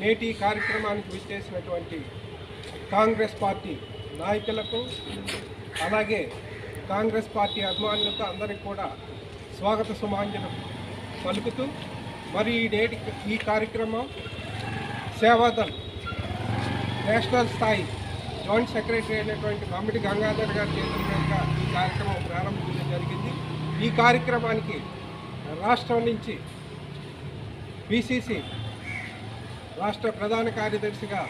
నేటి కార్యక్రమానికి విచ్చేసినటువంటి కాంగ్రెస్ పార్టీ నాయకులకు అలాగే కాంగ్రెస్ పార్టీ అభిమానులకు అందరికీ కూడా స్వాగత సుమాంజనం పలుకుతూ మరి ఈ నేటి ఈ కార్యక్రమం సేవాదల్ నేషనల్ స్థాయి జాయింట్ సెక్రటరీ అయినటువంటి మమ్మిడి గంగాధర్ గారి చేతుల మీదుగా ఈ కార్యక్రమం ప్రారంభించడం జరిగింది. ఈ కార్యక్రమానికి రాష్ట్రం నుంచి బీసీసీ రాష్ట్ర ప్రధాన కార్యదర్శిగా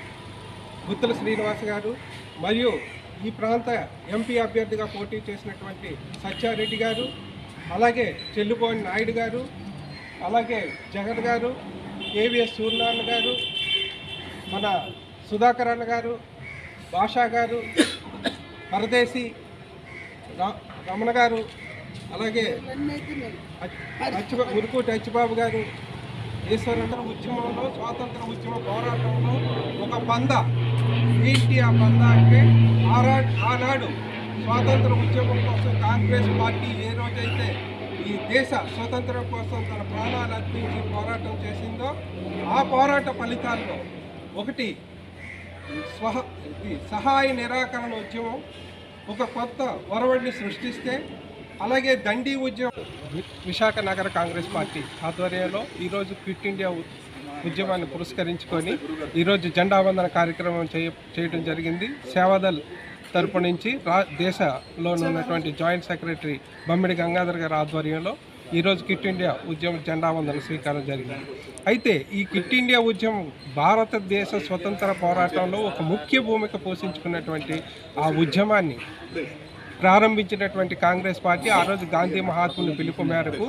గుత్తుల శ్రీనివాస్ గారు మరియు ఈ ప్రాంత ఎంపీ అభ్యర్థిగా పోటీ చేసినటువంటి సత్యారెడ్డి గారు అలాగే చెల్లుబోని నాయుడు గారు అలాగే జగన్ గారు కేవీఎస్ సూర్యనారాయణ గారు మన సుధాకర్ అన్న గారు భాషా గారు పరదేశి రా- రమణ గారు అలాగే అచ్చి అచ్చిబాబు గారు ఈశ్వరంతర ఉద్యమంలో స్వాతంత్ర ఉద్యమ పోరాటంలో ఒక పంద. ఏంటి ఆ పంద అంటే ఆరా ఆనాడు స్వాతంత్ర ఉద్యమం కోసం కాంగ్రెస్ పార్టీ ఏ రోజైతే ఈ దేశ స్వతంత్రం కోసం తన ప్రాణాలు అర్పించి పోరాటం చేసిందో ఆ పోరాట ఫలితాల్లో ఒకటి స్వహ సహాయ నిరాకరణ ఉద్యమం. ఒక కొత్త ఒరవడిని సృష్టిస్తే అలాగే దండి ఉద్యమం విశాఖ నగర కాంగ్రెస్ పార్టీ ఆధ్వర్యంలో ఈరోజు క్విట్ ఇండియా ఉద్యమాన్ని పురస్కరించుకొని ఈరోజు జెండా వందన కార్యక్రమం చేయ చేయడం జరిగింది. సేవాదల్ తరపు నుంచి రా దేశంలో ఉన్నటువంటి జాయింట్ సెక్రటరీ బమ్మిడి గంగాధర్ గారి ఆధ్వర్యంలో ఈరోజు కిట్ ఇండియా ఉద్యమం జెండా వందన స్వీకారం జరిగింది. అయితే ఈ కిట్ ఇండియా ఉద్యమం భారతదేశ స్వతంత్ర పోరాటంలో ఒక ముఖ్య భూమిక పోషించుకున్నటువంటి ఆ ఉద్యమాన్ని ప్రారంభించినటువంటి కాంగ్రెస్ పార్టీ ఆ రోజు గాంధీ మహాత్ముని పిలుపు మేరకు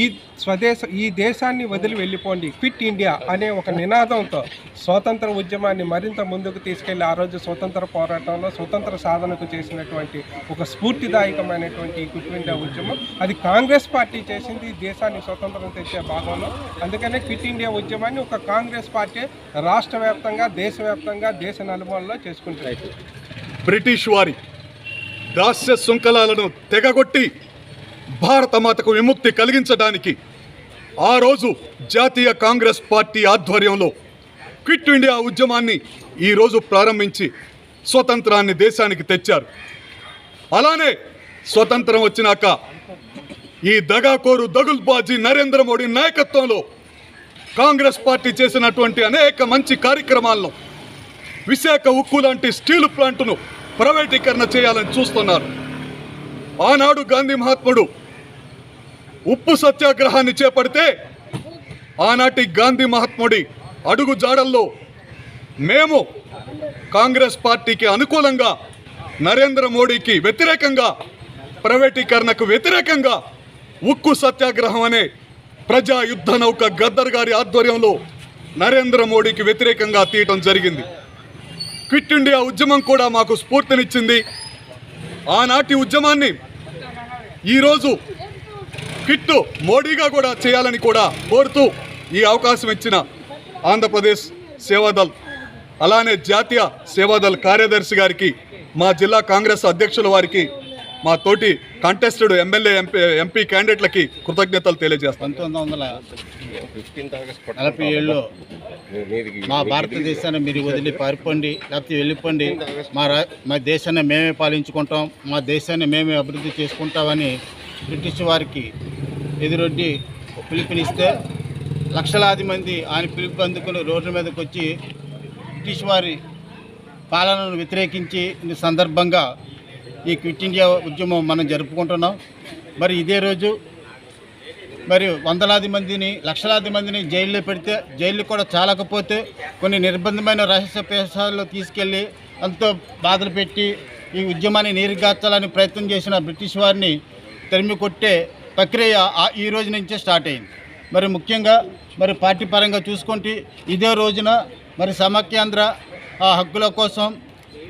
ఈ స్వదేశ ఈ దేశాన్ని వదిలి వెళ్ళిపోండి. క్విట్ ఇండియా అనే ఒక నినాదంతో స్వాతంత్ర ఉద్యమాన్ని మరింత ముందుకు తీసుకెళ్ళి ఆ రోజు స్వతంత్ర పోరాటంలో స్వతంత్ర సాధనకు చేసినటువంటి ఒక స్ఫూర్తిదాయకమైనటువంటి ఈ క్విట్ ఇండియా ఉద్యమం. అది కాంగ్రెస్ పార్టీ చేసింది ఈ దేశాన్ని స్వతంత్రం తెచ్చే భాగంలో. అందుకనే క్విట్ ఇండియా ఉద్యమాన్ని ఒక కాంగ్రెస్ పార్టీ రాష్ట్ర వ్యాప్తంగా దేశవ్యాప్తంగా దేశ నలుమూలలో చేసుకుంటున్నాయి బ్రిటిష్ వారి రాష్ట్ర శృంఖలాలను తెగగొట్టి భారత మాతకు విముక్తి కలిగించడానికి ఆ రోజు జాతీయ కాంగ్రెస్ పార్టీ ఆధ్వర్యంలో క్విట్ ఇండియా ఉద్యమాన్ని ఈరోజు ప్రారంభించి స్వతంత్రాన్ని దేశానికి తెచ్చారు. అలానే స్వతంత్రం వచ్చినాక ఈ దగాకోరు దగుల్బాజీ నరేంద్ర మోడీ నాయకత్వంలో కాంగ్రెస్ పార్టీ చేసినటువంటి అనేక మంచి కార్యక్రమాల్లో విశాఖ ఉక్కు లాంటి స్టీల్ ప్లాంటును ప్రైవేటీకరణ చేయాలని చూస్తున్నారు. ఆనాడు గాంధీ మహాత్ముడు ఉప్పు సత్యాగ్రహాన్ని చేపడితే ఆనాటి గాంధీ మహాత్ముడి అడుగు జాడల్లో మేము కాంగ్రెస్ పార్టీకి అనుకూలంగా నరేంద్ర మోడీకి వ్యతిరేకంగా ప్రైవేటీకరణకు వ్యతిరేకంగా ఉక్కు సత్యాగ్రహం అనే ప్రజా యుద్ధ నౌక గద్దర్ గారి ఆధ్వర్యంలో నరేంద్ర మోడీకి వ్యతిరేకంగా తీయటం జరిగింది. క్విట్ ఇండియా ఉద్యమం కూడా మాకు స్ఫూర్తినిచ్చింది. ఆనాటి ఉద్యమాన్ని ఈరోజు క్విట్ మోడీగా కూడా చేయాలని కూడా కోరుతూ ఈ అవకాశం ఇచ్చిన ఆంధ్రప్రదేశ్ సేవాదల్ అలానే జాతీయ సేవాదల్ కార్యదర్శి గారికి మా జిల్లా కాంగ్రెస్ అధ్యక్షుల వారికి మా తోటి కంటెస్టెడ్ ఎమ్మెల్యే ఎంపీ ఎంపీ క్యాండిడేట్లకి కృతజ్ఞతలు తెలియజేస్తాను నలభై ఏళ్ళలో మా భారతదేశాన్ని మీరు వదిలి పారిపోండి లేకపోతే వెళ్ళిపోండి. మా రా మా దేశాన్ని మేమే పాలించుకుంటాం మా దేశాన్ని మేమే అభివృద్ధి చేసుకుంటామని బ్రిటిష్ వారికి ఎదురొడ్డి పిలుపునిస్తే లక్షలాది మంది ఆయన పిలుపు అందుకుని రోడ్ల మీదకి వచ్చి బ్రిటిష్ వారి పాలనను వ్యతిరేకించి సందర్భంగా ఈ క్విట్ ఇండియా ఉద్యమం మనం జరుపుకుంటున్నాం. మరి ఇదే రోజు మరి వందలాది మందిని లక్షలాది మందిని జైల్లో పెడితే జైలు కూడా చాలకపోతే కొన్ని నిర్బంధమైన రహస్య ప్రదేశాల్లో తీసుకెళ్ళి అంతో బాధలు పెట్టి ఈ ఉద్యమాన్ని నీరుగార్చాలని ప్రయత్నం చేసిన బ్రిటిష్ వారిని తరిమి కొట్టే ప్రక్రియ ఈ రోజు నుంచే స్టార్ట్ అయింది. మరి ముఖ్యంగా మరి పార్టీ పరంగా చూసుకుంటే ఇదే రోజున మరి సమాఖ్యాంధ్ర ఆ హక్కుల కోసం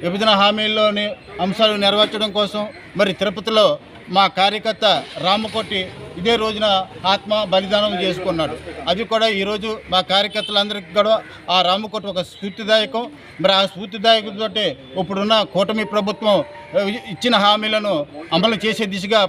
విభజన హామీల్లోని అంశాలు నెరవేర్చడం కోసం మరి తిరుపతిలో మా కార్యకర్త రామకోటి ఇదే రోజున ఆత్మ బలిదానం చేసుకున్నాడు. అది కూడా ఈరోజు మా కార్యకర్తలందరికీ కూడా ఆ రామకోటి ఒక స్ఫూర్తిదాయకం. మరి ఆ స్ఫూర్తిదాయకంతో ఇప్పుడున్న కూటమి ప్రభుత్వం ఇచ్చిన హామీలను అమలు చేసే దిశగా